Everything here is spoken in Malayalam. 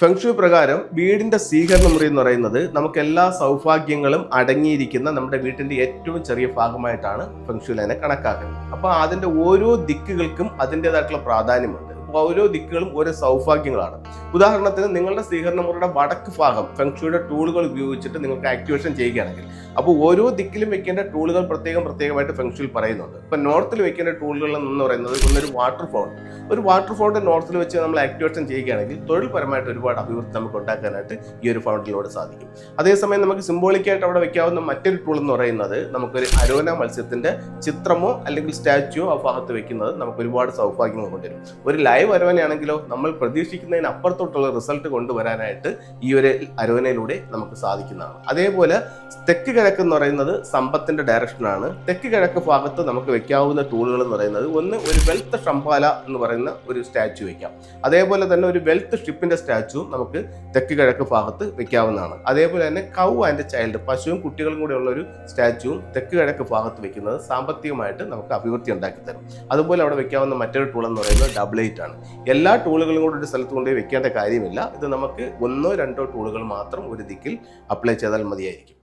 ഫെങ്ഷു പ്രകാരം വീടിന്റെ സ്വീകരണ മുറി എന്ന് പറയുന്നത് നമുക്ക് എല്ലാ സൗഭാഗ്യങ്ങളും അടങ്ങിയിരിക്കുന്ന നമ്മുടെ വീട്ടിന്റെ ഏറ്റവും ചെറിയ ഭാഗമായിട്ടാണ് ഫെങ്ഷുലൈനെ കണക്കാക്കുന്നത്. അപ്പോൾ അതിന്റെ ഓരോ ദിക്കുകൾക്കും അതിന്റെതായിട്ടുള്ള പ്രാധാന്യമുണ്ട്. ഓരോ ദിക്കുകളും ഓരോ സൗഭാഗ്യങ്ങളാണ്. ഉദാഹരണത്തിന് നിങ്ങളുടെ സ്വീകരണ മുറിയുടെ വടക്ക് ഭാഗം ഫെങ്ഷുയുടെ ടൂളുകൾ ഉപയോഗിച്ചിട്ട് നിങ്ങൾക്ക് ആക്ടിവേഷൻ ചെയ്യുകയാണെങ്കിൽ അപ്പോൾ ഓരോ ദിക്കിലും വെക്കേണ്ട ടൂളുകൾ പ്രത്യേകം പ്രത്യേകമായിട്ട് ഫെങ്ഷുയിൽ പറയുന്നുണ്ട്. ഇപ്പൊ നോർത്തിൽ വെക്കേണ്ട ടൂളുകൾ എന്ന് പറയുന്നത് ഒന്നൊരു വാട്ടർ ഫൗണ്ട് ഒരു വാട്ടർ ഫൗണ്ട് നോർത്തിൽ വെച്ച് നമ്മൾ ആക്ടിവേഷൻ ചെയ്യുകയാണെങ്കിൽ തൊഴിൽപരമായിട്ട് ഒരുപാട് അഭിവൃദ്ധി നമുക്ക് ഉണ്ടാക്കാനായിട്ട് ഈ ഒരു ഫൗണ്ടിലൂടെ സാധിക്കും. അതേസമയം നമുക്ക് സിംബോളിക്കായിട്ട് അവിടെ വെക്കാവുന്ന മറ്റൊരു ടൂൾ എന്ന് പറയുന്നത് നമുക്കൊരു അരോന മത്സ്യത്തിന്റെ ചിത്രമോ അല്ലെങ്കിൽ സ്റ്റാച്ചുവോ ആ ഭാഗത്ത് വെക്കുന്നത് നമുക്ക് ഒരുപാട് സൗഭാഗ്യങ്ങൾ കൊണ്ടുവരും. ഒരു ലൈവ് അരവനയാണെങ്കിലോ നമ്മൾ പ്രതീക്ഷിക്കുന്നതിന് അപ്പുറത്തോട്ടുള്ള റിസൾട്ട് കൊണ്ടുവരാനായിട്ട് ഈ ഒരു അരവനയിലൂടെ നമുക്ക് സാധിക്കുന്നതാണ്. അതേപോലെ തെക്ക് കിഴക്ക് എന്ന് പറയുന്നത് സമ്പത്തിന്റെ ഡയറക്ഷനാണ് തെക്ക് കിഴക്ക് ഭാഗത്ത് നമുക്ക് വെക്കാവുന്ന ടൂളുകൾ എന്ന് പറയുന്നത് ഒന്ന് ഒരു വെൽത്ത് ഷംപാല എന്ന് പറയുന്ന ഒരു സ്റ്റാച്ചു വെക്കാം. അതേപോലെ തന്നെ ഒരു വെൽത്ത് ഷിപ്പിന്റെ സ്റ്റാച്ചു നമുക്ക് തെക്ക് കിഴക്ക് ഭാഗത്ത് വെക്കാവുന്നതാണ്. അതേപോലെ തന്നെ കൗ ആൻഡ് ചൈൽഡ് പശുവും കുട്ടികളും കൂടെ ഉള്ള ഒരു സ്റ്റാച്ചുവും തെക്ക് കിഴക്ക് ഭാഗത്ത് വെക്കുന്നത് സാമ്പത്തികമായിട്ട് നമുക്ക് അഭിവൃദ്ധി ഉണ്ടാക്കി തരും അതുപോലെ അവിടെ വെക്കാവുന്ന മറ്റൊരു ടൂൾ എന്ന് പറയുന്നത് ഡബിൾ എയ്റ്റ് ആണ്. എല്ലാ ടൂളുകളും കൂടെ ഒരു സ്ഥലത്ത് കൊണ്ടുപോയി വെക്കേണ്ട കാര്യമില്ല. ഇത് നമുക്ക് ഒന്നോ രണ്ടോ ടൂളുകൾ മാത്രം ഒരു ദിക്കിൽ അപ്ലൈ ചെയ്താൽ മതിയായിരിക്കും.